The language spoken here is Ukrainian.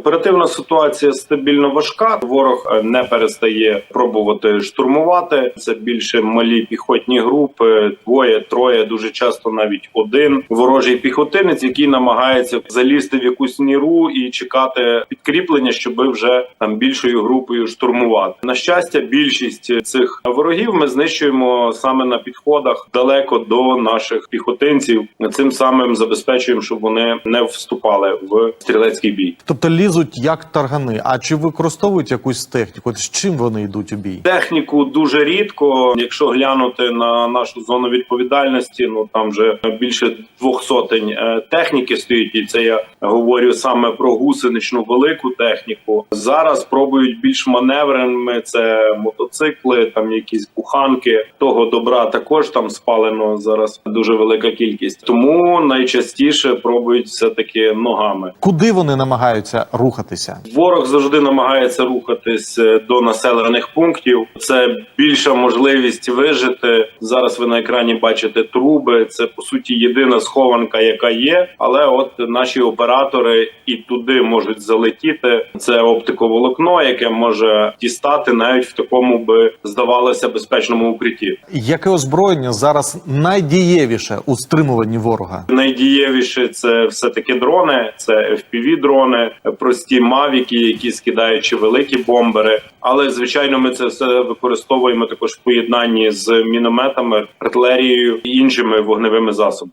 Оперативна ситуація стабільно важка. Ворог е, не перестає пробувати штурмувати. Це більше малі піхотні групи, двоє, троє, дуже часто навіть один ворожий піхотинець, який намагається залізти в якусь ніру і чекати підкріплення, щоби вже там більшою групою штурмувати. На щастя, більшість цих ворогів ми знищуємо саме на підходах далеко до наших піхотинців. Цим самим забезпечуємо, щоб вони не вступали в стрілецький бій. Тобто лізуть як таргани. А чи використовують якусь техніку? От з чим вони йдуть у бій? Техніку дуже рідко. Якщо глянути на нашу зону відповідальності, ну там вже більше двох сотень е, техніки стоїть, і це я говорю саме про гусеничну велику техніку. Зараз пробують більш маневреними. Це мотоцикли, там якісь буханки. Того добра також там спалено зараз дуже велика кількість. Тому найчастіше пробують все таки ногами. Куди вони намагаються рухатися? Ворог завжди намагається рухатись е, до населених пунктів. Це більша можливість вижити. Зараз ви на екрані бачите труби. Це по суті єдина схованка, яка є. Але от наші оператори і туди можуть залетіти. Це оптиковолокно, яке може дістати навіть в такому би здавалося безпечному укритті. Яке озброєння зараз найдієвіше у стримуванні ворога? Найдієвіше це все таки дрони, це fpv дрони, прості мавіки, які скидають чи великі бомбери. Але звичайно, ми це все використовуємо також в поєднанні з мінометами, артилерією і іншими вогневими засобами.